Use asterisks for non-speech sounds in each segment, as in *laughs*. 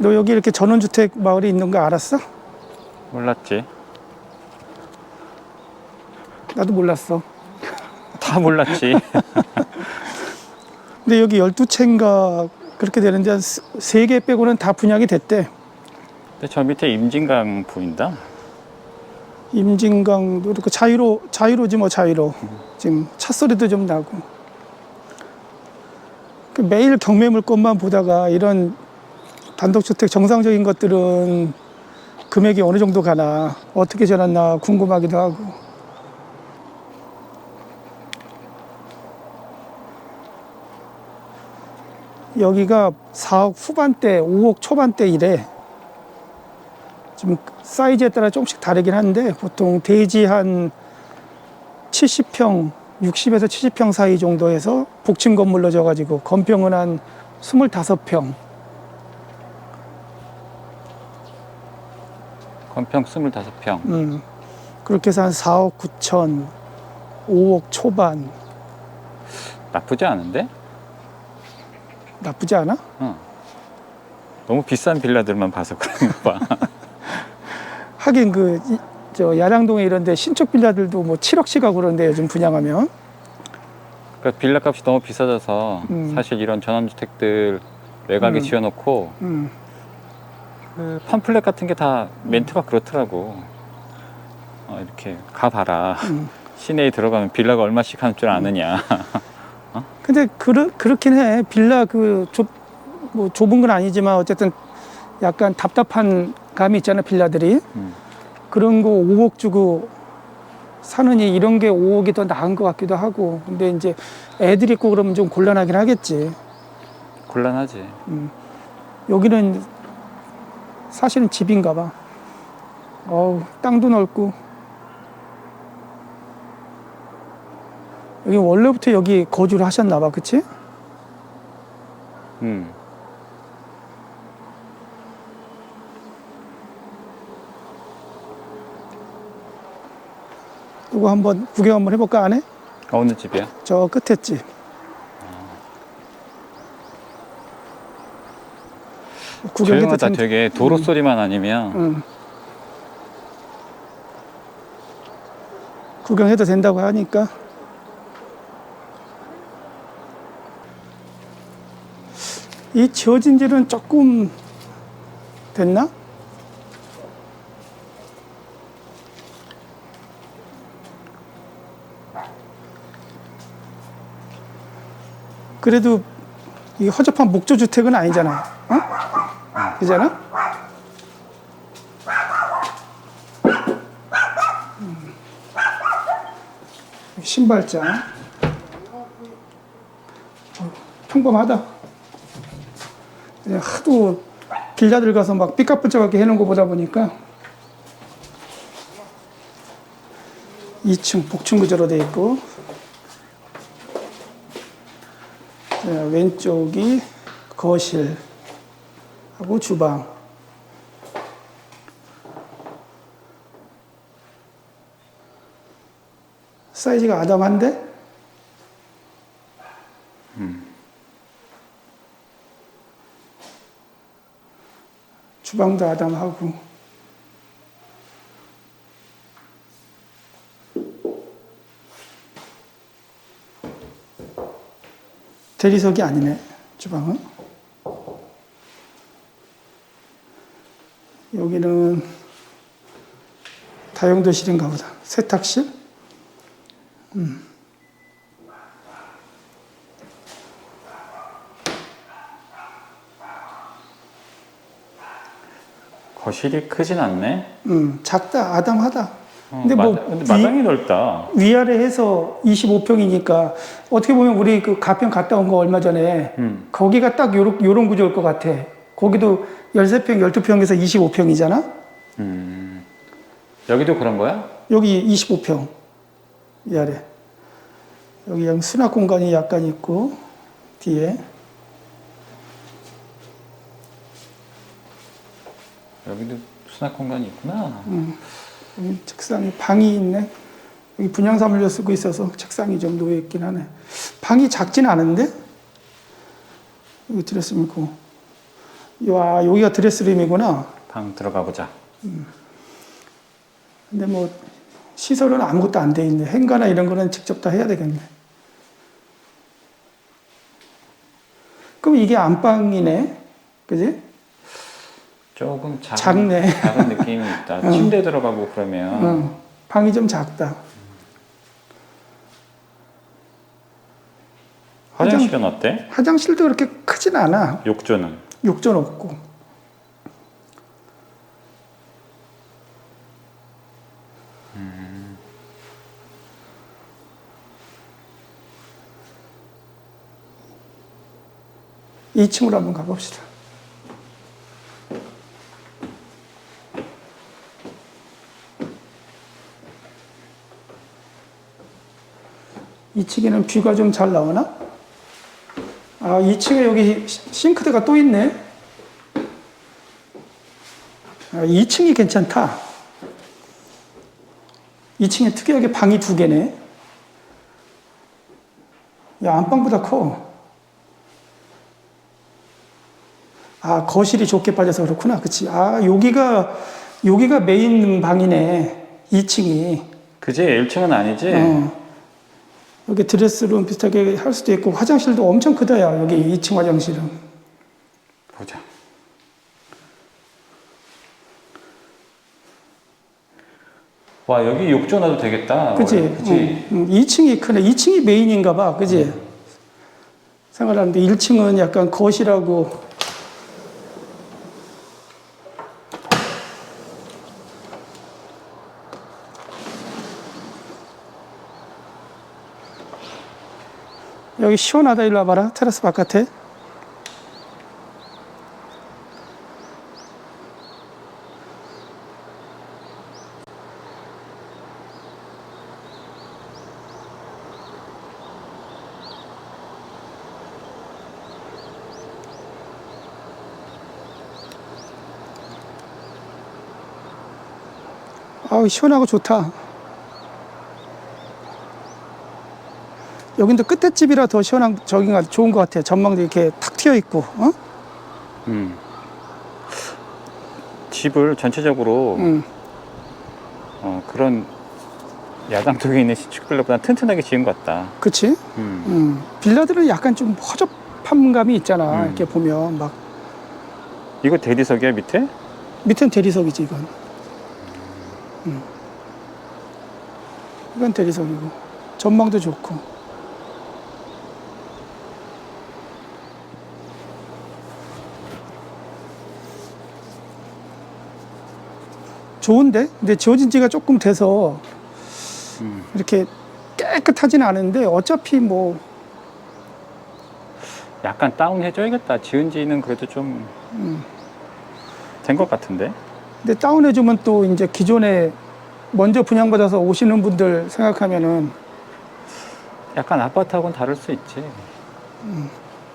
너 여기 이렇게 전원주택 마을이 있는 거 알았어? 몰랐지. 나도 몰랐어. 다 몰랐지. *laughs* 근데 여기 12채인가 그렇게 되는데 한세개 빼고는 다 분양이 됐대. 근데 저 밑에 임진강 보인다. 임진강도 이렇게 자유로 자유로지 뭐 자유로. 지금 차 소리도 좀 나고. 그 매일 경매 물건만 보다가 이런 단독주택 정상적인 것들은 금액이 어느 정도 가나 어떻게 전했나 궁금하기도 하고. 여기가 4억 후반대, 5억 초반대 이래. 지금 사이즈에 따라 조금씩 다르긴 한데 보통 대지 한 70평, 60에서 70평 사이 정도에서 복층 건물로 져가지고 건평은 한 25평. 건평 25평. 음, 그렇게 해서 한 4억 9천, 5억 초반. 나쁘지 않은데? 나쁘지 않아? 너무 비싼 빌라들만 봐서 그런가 봐. *laughs* 하긴 그, 이- 저 야량동에 이런데 신축 빌라들도 뭐 7억씩 하고 그러는데 요즘 분양하면. 그러니까 빌라 값이 너무 비싸져서 음. 사실 이런 전원주택들 외곽에 음. 지어놓고 음, 그 팜플렛 같은 게 다 멘트가 그렇더라고. 어, 이렇게 가봐라. 음. *laughs* 시내에 들어가면 빌라가 얼마씩 하는 줄 아느냐. *laughs* 근데 그르, 그렇긴 해. 빌라 그 좁, 뭐 좁은 건 아니지만 어쨌든 약간 답답한 감이 있잖아, 빌라들이. 음. 그런 거 5억 주고 사느니 이런 게 5억이 더 나은 것 같기도 하고. 근데 이제 애들 있고 그러면 좀 곤란하긴 하겠지. 곤란하지. 여기는 사실은 집인가 봐. 어우, 땅도 넓고. 여기 원래부터 여기 거주를 하셨나 봐, 그치? 음. 이거 한번 구경 한번 해볼까, 안에? 어느 집이야? 저 끝에 집. 구경해도 조용하다 된, 되게 도로 소리만 아니면 응. 구경해도 된다고 하니까. 이 지어진 지는 조금 됐나? 그래도 이 허접한 목조 주택은 아니잖아. 어? 그잖아? 음. 신발장. 어, 평범하다. 그냥 하도 길자들 가서 막 삐까뻔쩍하게 해놓은 거 보다 보니까 2층 복층 구조로 돼 있고 자, 왼쪽이 거실 하고 주방. 사이즈가 아담한데? 주방도 아담하고. 대리석이 아니네 주방은 여기는 다용도실인가 보다 세탁실 거실이 크진 않네. 음, 작다 아담하다 어, 근데 마, 뭐 근데 위- 마당이 넓다. 위아래 해서 25평이니까 어떻게 보면 우리 그 가평 갔다 온 거 얼마 전에 음. 거기가 딱 요런, 요런 구조일 것 같아. 거기도 13평, 12평에서 25평이잖아? 음. 여기도 그런 거야? 여기 25평. 위아래. 여기 양 수납 공간이 약간 있고, 뒤에. 여기도 수납 공간이 있구나. 여기 책상이, 방이 있네. 여기 분양사물로 쓰고 있어서 책상이 좀 놓여 있긴 하네. 방이 작진 않은데? 여기 드레스룸 있고. 와 여기가 드레스룸이구나. 방 들어가 보자. 근데 뭐 시설은 아무것도 안 돼 있네. 행가나 이런 거는 직접 다 해야 되겠네. 그럼 이게 안방이네, 그지? 조금 작은, 작네. 작은 느낌이 있다. *laughs* 침대 들어가고 그러면 응. 방이 좀 작다. 화장실은 어때? 화장실도 그렇게 크진 않아. 욕조는 욕조는 없고. 이층으로 한번 가봅시다. 이 층에는 뷰가 좀 잘 나오나? 아, 2층에 여기 시- 싱크대가 또 있네. 아, 2층이 괜찮다. 2층에 특이하게 방이 두 개네. 야, 안방보다 커. 아, 거실이 좁게 빠져서 그렇구나. 그치. 아, 여기가, 여기가 메인 방이네. 2층이. 그지? 1층은 아니지? 어. 여기 드레스룸 비슷하게 할 수도 있고, 화장실도 엄청 크다, 야. 여기 2층 화장실은. 보자. 와 여기 욕조 놔도 되겠다. 그치? 그치? 응, 응. 2층이 크네. 2층이 메인인가 봐. 그지? 생활하는데 1층은 약간 거실하고 여기 시원하다. 일로 와봐라. 테라스 바깥에. 아우 시원하고 좋다 여긴도 끝에 집이라 더 시원한 저기 가 좋은 것 같아 전망도 이렇게 탁 트여 있고 어? 음. 집을 전체적으로 응. 어, 그런 야당 쪽에 있는 신축들보다 튼튼하게 지은 것 같다. 그치? 음. 음. 빌라들은 약간 좀 허접한 감이 있잖아 음. 이렇게 보면 막 이거 대리석이야 밑에? 밑엔 대리석이지 이건 음. 이건 대리석이고 전망도 좋고 좋은데? 근데 지어진 지가 조금 돼서 음. 이렇게 깨끗하진 않은데 어차피 뭐 약간 다운해줘야겠다. 지은 지는 그래도 좀된것 같은데. 근데 다운해주면 또 이제 기존에 먼저 분양받아서 오시는 분들 생각하면은 약간 아파트하고는 다를 수 있지.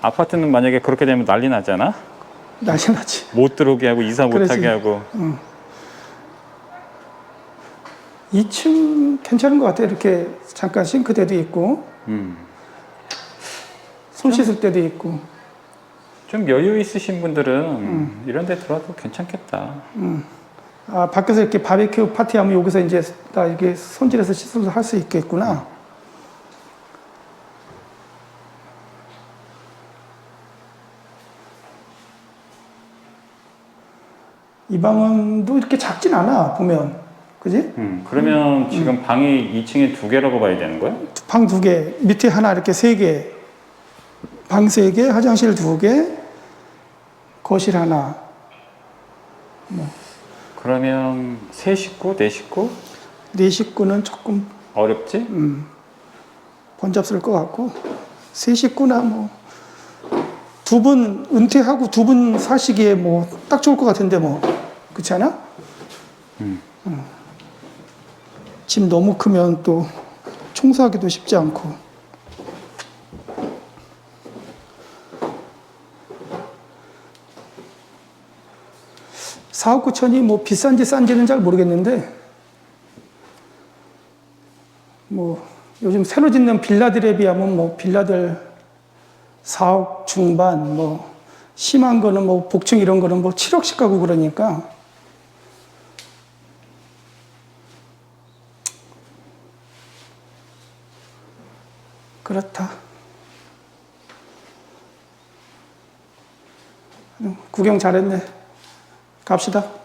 아파트는 만약에 그렇게 되면 난리 나잖아. 난리 나지. 못 들어오게 하고 이사 못 그러지. 하게 하고. 2층 괜찮은 것 같아. 이렇게 잠깐 싱크대도 있고, 음. 손 씻을 때도 있고. 좀 여유 있으신 분들은 음. 이런 데 들어도 괜찮겠다. 아, 밖에서 이렇게 바베큐 파티하면 여기서 이제 다 이게 손질해서 씻어서 할 수 있겠구나. 이 방은 또 이렇게 작진 않아, 보면. 그지? 음. 그러면 지금 방이 2층에 두 개라고 봐야 되는 거야? 방 두 개, 밑에 하나 이렇게 세 개, 방 세 개, 화장실 두 개, 거실 하나. 그러면 세 식구, 네 식구? 네 식구는 조금 어렵지? 번잡스러울 것 같고, 세 식구나 뭐, 두 분 은퇴하고 두 분 사시기에 뭐, 딱 좋을 것 같은데 뭐, 그렇지 않아? 음. 집 너무 크면 또 청소하기도 쉽지 않고. 사억 9천이 뭐 비싼지 싼지는 잘 모르겠는데, 뭐 요즘 새로 짓는 빌라들에 비하면 뭐 빌라들 4억 중반, 뭐 심한 거는 뭐 복층 이런 거는 뭐 7억씩 가고 그러니까 그렇다. 구경 잘했네. 갑시다.